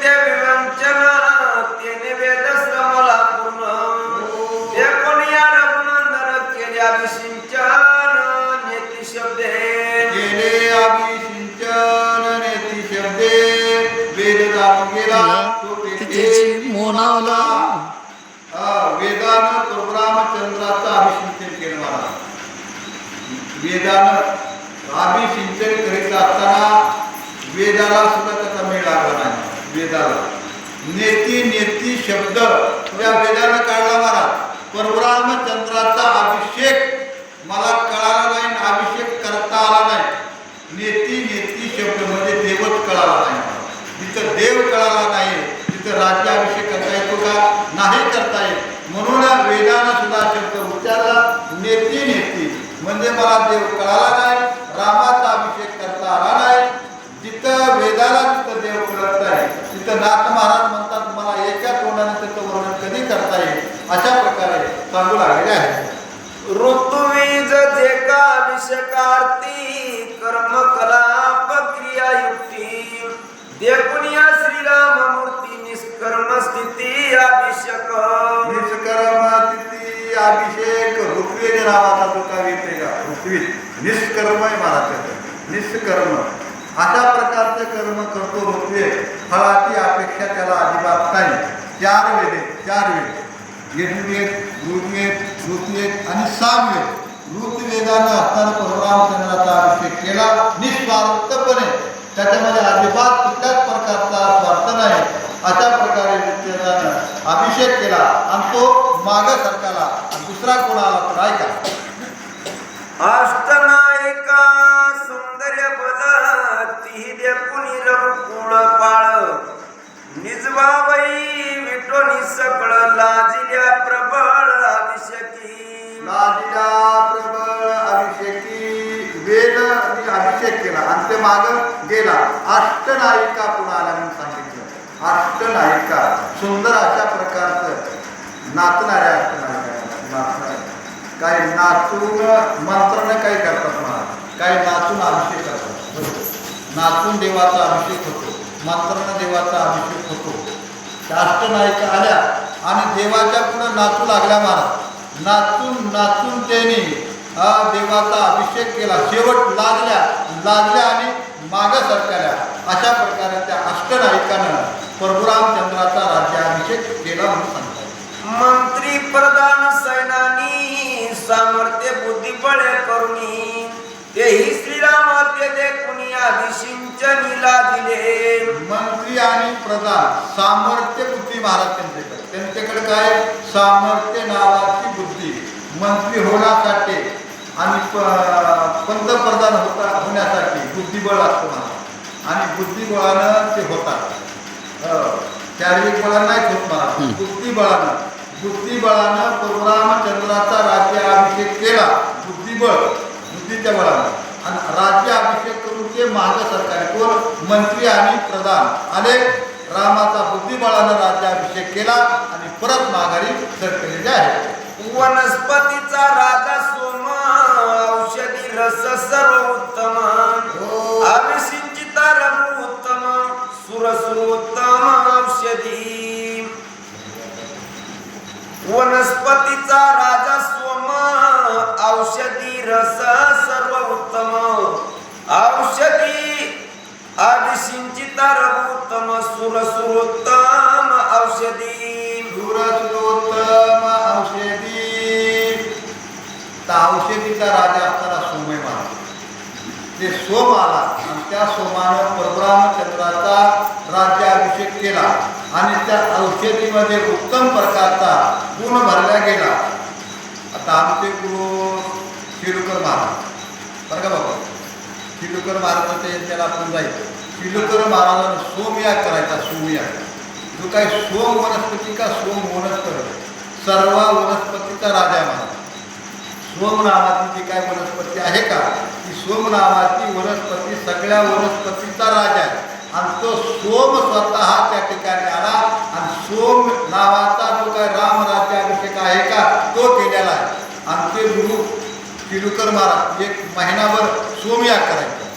नित्य विवंचन तेने वेद पूर्ण कोणी या रघुनंदन केले नेती केले नेती वेद जाणून गेला तो तेथे मोनावला. वेदानं तो रामचंद्राचं अभिषिंचन केलं वेदानं अभिषिंचन करीत असताना वेदाला सुद्धा त्याचा मेळ लागला नाही वेदाला. नेती नेती शब्द. या वेदानं काढला मला. परशुरामचंद्राचा अभिषेक मला कळाला नाही अभिषेक करता आला नाही. नेती नेती शब्द म्हणजे देवच कळाला नाही तिथं देव कळाला नाही तिथं राज्याभिषेक करता येतो का? नाही करता येत. म्हणून वेदानं सुद्धा शब्द उच्चारला. नेती नेती म्हणजे मला देव कळाला नाही. रामा अभिषेक करता आला नाही जिथं वेदाला तिथं देव कळत नाही तिथं नाथ महाराज म्हणतात मला एका तोंडाने त्याचं वर्णन कधी करता येईल अशा प्रकारे सांगू लागलेले आहे ऋतुवीज जे का अभिषेकार्थी कर्म कलाप क्रिया युक्ती देखून या श्रीराम मूर्ती निष्कर्म स्थिती अभिषेक. निष्कर्म तिथी अभिषेक ऋत्विज नावाचा जो कवी येते का निष्कर्म आहे महाराज निष्कर्म. अशा प्रकारचे कर्म करतो ऋत्विज. फळाची अपेक्षा त्याला अजिबात नाही. चार वेदे चार वेद. यजुर्वेद ऋग्वेद ऋग्वेद आणि सामवेद ऋतवेदानं असताना परशुरामचंद्राचा अभिषेक केला निस्वार्थपणे. त्याच्यामध्ये अजिबात कुठल्याच प्रकारचा स्वार्थ नाही. अशा प्रकारे ऋतवेदानं अभिषेक केला आणि तो माग सरकारला दुसरा कोणाला पण ऐका अष्टनायिका सौंदर्य बल ती देखून अष्टनायिका पुन्हा आल्या म्हणून सांगितलं. अष्टनायिका सुंदर अशा प्रकारचं नाचणाऱ्या अष्टनायिका नाचणाऱ्या काही नाचून मंत्रानं काही करतात मला काही नाचून अभिषेक करतात? नाचून देवाचा अभिषेक होतो. मंत्रानं देवाचा अभिषेक होतो. त्या अष्टनायिका आल्या आणि देवाच्या पुढे नाचू लागल्या महाराज नाचून नाचून त्यांनी हा देवाचा अभिषेक केला. शेवट लागल्या लागल्या आणि माग सरकारल्या अशा प्रकारे त्या अष्टनायिकानं परशुरामचंद्राचा राज्याभिषेक केला म्हणून सांगतात. मंत्री प्रधान सैनानी सामर्थ्य बुद्धिबळे करुणी तेही श्रीराम ते देखून अभिषिंचनीला दिले. मंत्री आणि प्रधान सामर्थ्य बुद्धी महाराज त्यांच्याकडे. त्यांच्याकडे काय? सामर्थ्य नावाची बुद्धी. मंत्री होण्यासाठी आणि पंतप्रधान होता होण्यासाठी बुद्धिबळ असतो महाराज आणि बुद्धिबळानं ते होतात. हो. शारीरिक बळानं नाहीच होत महाराज बुद्धिबळानं. बुद्धिबळानं परशुरामचंद्राचा राज्याभिषेक केला. बुद्धिबळ. बुद्धीच्या बळानं. आणि राज्याभिषेक करून ते महाग सरकार कोण? मंत्री आणि प्रधान. आले रामाचा बुद्धिबळानं राज्याभिषेक केला आणि परत माघारी सरकलेले आहे वनस्पतीचा राजा वनस्पतीचा राजा सोम. औषधी रस सर्व उत्तम औषधी अभिषिंचिता रघु उत्तम सुर सुरोत्तम औषधी. सुरसुरोत्तम औषधी. औषधीचा राजा असताना सोमय महाराज ते सोम आला आणि त्या सोमानं परब्रह्मचंद्राचा राज्याभिषेक केला. आणि त्या औषधीमध्ये उत्तम प्रकारचा गुण भरला गेला. आता आमचे गुरु शिरुकर महाराज. बरं का बाबा? शिलुकर महाराजाच्या यांच्याला आपण जायचं शिलुकर महाराजांना सोमयाग करायचा सोमयाग. जो काय सोम वनस्पती का सोम वनस्पती? सर्व वनस्पतीचा राजा आहे महाराज. सोम नावाची जी काय वनस्पती आहे का? ती सोम नावाची वनस्पती सगळ्या वनस्पतीचा राजा आहे. आणि तो सोम स्वतः त्या ठिकाणी आला आणि सोम नावाचा जो काय राम राज्याभिषेक आहे का तो केलेला आहे. आणि ते गुरु तिरुकर महाराज एक महिनाभर सोमयाग करायचा.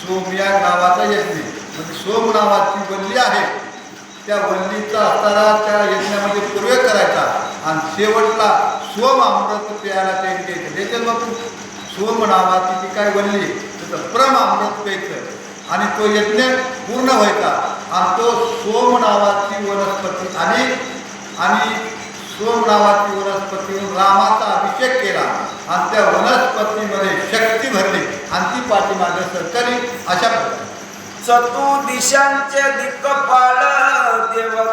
सोमयाग नावाचा यज्ञ. म्हणजे सोम नावाची वल्ली आहे. त्या वल्लीचा असताना त्या यज्ञामध्ये प्रयोग करायचा. आणि शेवटला सोम अमृत प्यायला ते द्यायचं मग सोम नावाची ती काय वल्ली त्याचं प्रम अमृत प्यायचं. आणि तो यज्ञ पूर्ण व्हायचा आणि तो सोम नावाची वनस्पती आली आणि सोम नावाची वनस्पतीहून रामाचा अभिषेक केला. आणि त्या वनस्पतीमध्ये शक्ती भरली. आणि ती पाठीमागे सरकारी अशा प्रकारे. चतुर्दिशांचे दिशांचे देव